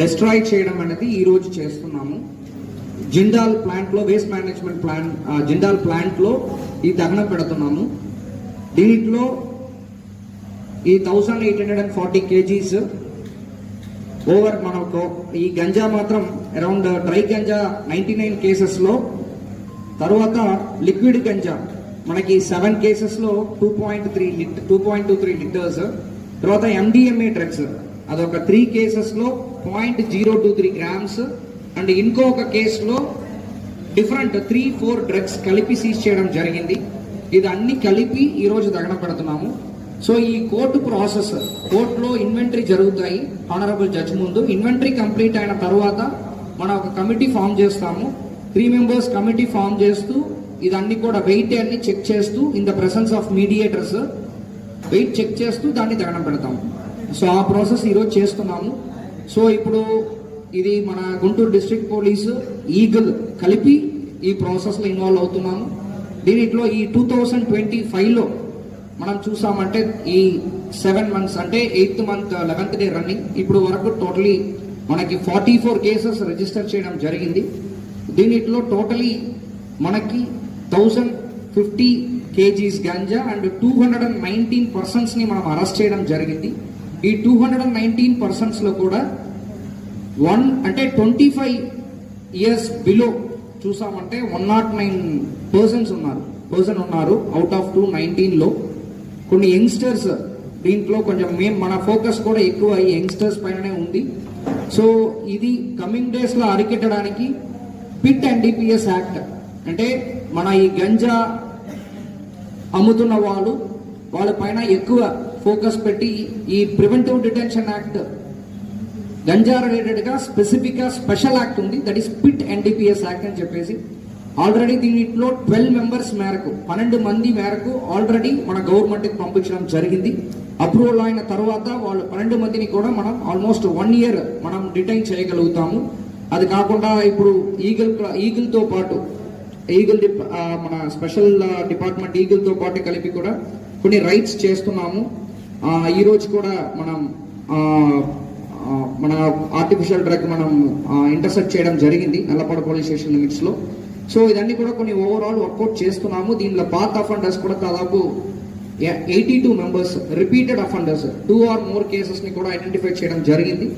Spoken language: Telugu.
డెస్ట్రాయ్ చేయడం అనేది ఈ రోజు చేస్తున్నాము. జిండాల్ ప్లాంట్లో వేస్ట్ మేనేజ్మెంట్ ప్లాన్ జిండాల్ ప్లాంట్లో ప్లాంట్లో ఈ దహనం పెడుతున్నాము. దీంట్లో ఈ thousand eight hundred and forty kgs over మనకు ఈ గంజా మాత్రం around dry ganja ninety nine కేసెస్లో తర్వాత లిక్విడ్ గంజా మనకి సెవెన్ కేసెస్లో two point three two point two three litres తర్వాత ఎండిఎంఏ డ్రగ్స్ అదొక త్రీ కేసెస్లో point zero two three grams and ఇంకో ఒక కేసులో డిఫరెంట్ త్రీ ఫోర్ డ్రగ్స్ కలిపి సీజ్ చేయడం జరిగింది. ఇది అన్ని కలిపి ఈరోజు రోజు దగన పెడుతున్నాము. సో ఈ కోర్టు ప్రాసెస్ కోర్టులో ఇన్వెంటరీ జరుగుతాయి. ఆనరబుల్ జడ్జ్ ముందు ఇన్వెంటరీ కంప్లీట్ అయిన తర్వాత మనం ఒక కమిటీ ఫామ్ చేస్తాము. త్రీ మెంబర్స్ కమిటీ ఫామ్ చేస్తూ ఇదన్నీ కూడా వెయిట్ అన్ని చెక్ చేస్తూ in the presence of mediators weight check చేస్తూ దాన్ని దగనం పెడతాము. సో ఆ ప్రాసెస్ ఈరోజు చేస్తున్నాము. సో ఇప్పుడు ఇది మన గుంటూరు డిస్ట్రిక్ట్ పోలీసు ఈగల్ కలిపి ఈ ప్రాసెస్లో ఇన్వాల్వ్ అవుతున్నాము. దీనిలో ఈ టూ థౌజండ్ ట్వంటీ ఫైవ్లో మనం చూసామంటే ఈ సెవెన్ మంత్స్ అంటే eighth month eleventh day running ఇప్పుడు వరకు టోటలీ మనకి ఫార్టీ ఫోర్ కేసెస్ రిజిస్టర్ చేయడం జరిగింది. దీనిలో టోటలీ మనకి thousand fifty kgs ganja and two hundred and nineteen పర్సన్స్ని మనం అరెస్ట్ చేయడం జరిగింది. ఈ టూ హండ్రెడ్ అండ్ నైన్టీన్ పర్సన్స్లో కూడా వన్ అంటే ట్వంటీ ఫైవ్ ఇయర్స్ బిలో చూసామంటే వన్ నాట్ నైన్ పర్సన్స్ ఉన్నారు పర్సన్ ఉన్నారు అవుట్ ఆఫ్ టూ నైన్టీన్లో కొన్ని యంగ్స్టర్స్ దీంట్లో కొంచెం మేము మన ఫోకస్ కూడా ఎక్కువ ఈ యంగ్స్టర్స్ పైననే ఉంది. సో ఇది కమింగ్ డేస్లో అరికెట్టడానికి పిట్ ఎన్డిపిఎస్ యాక్ట్ అంటే మన ఈ గంజా అమ్ముతున్న వాళ్ళు వాళ్ళ పైన ఎక్కువ ఫోకస్ పెట్టి ఈ ప్రివెంటివ్ డిటెన్షన్ యాక్ట్ గంజా రిలేటెడ్గా స్పెసిఫిక్గా స్పెషల్ యాక్ట్ ఉంది. That is PIT NDPS act అని చెప్పేసి. ఆల్రెడీ దీనిలో ట్వెల్వ్ మెంబర్స్ మేరకు పన్నెండు మంది మేరకు ఆల్రెడీ మన గవర్నమెంట్కి పంపించడం జరిగింది. అప్రూవల్ అయిన తర్వాత వాళ్ళు పన్నెండు మందిని కూడా మనం ఆల్మోస్ట్ వన్ ఇయర్ మనం డిటైన్ చేయగలుగుతాము. అది కాకుండా ఇప్పుడు ఈగల్ ఈగిల్తో పాటు ఈగిల్ మన స్పెషల్ డిపార్ట్మెంట్ ఈగిల్తో పాటు కలిపి కూడా కొన్ని రైట్స్ చేస్తున్నాము. ఈరోజు కూడా మనం మన ఆర్టిఫిషియల్ డ్రగ్ మనం ఇంటర్సెప్ట్ చేయడం జరిగింది నల్లపడ పోలీస్ స్టేషన్ లిమిట్స్లో. సో ఇదన్నీ కూడా కొన్ని ఓవరాల్ వర్కౌట్ చేస్తున్నాము. దీనిలో పాత్ అఫెండర్స్ కూడా దాదాపు eighty two members repeated offenders two or more కేసెస్ని కూడా ఐడెంటిఫై చేయడం జరిగింది.